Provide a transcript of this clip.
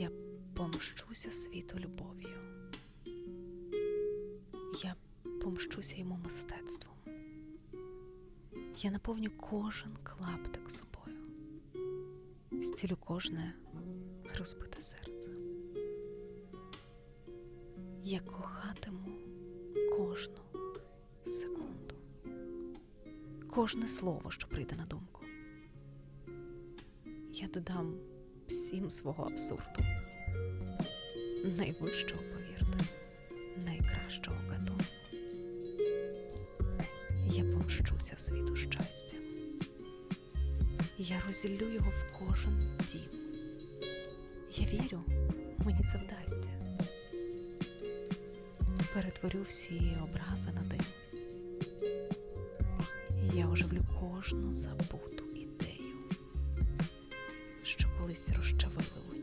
Я помщуся світу любов'ю. Я помщуся йому мистецтвом. Я наповню кожен клаптик собою, зцілю кожне розбите серце. Я кохатиму кожну секунду, кожне слово, що прийде на думку. Я додам всім свого абсурду, найвищого, повірте, найкращого гатунку. Я помщуся світу щастя. Я розділю його в кожен дім. Я вірю, мені це вдасться. Перетворю всі образи на дим. Я оживлю кожну забуту ідею, що колись розчавили у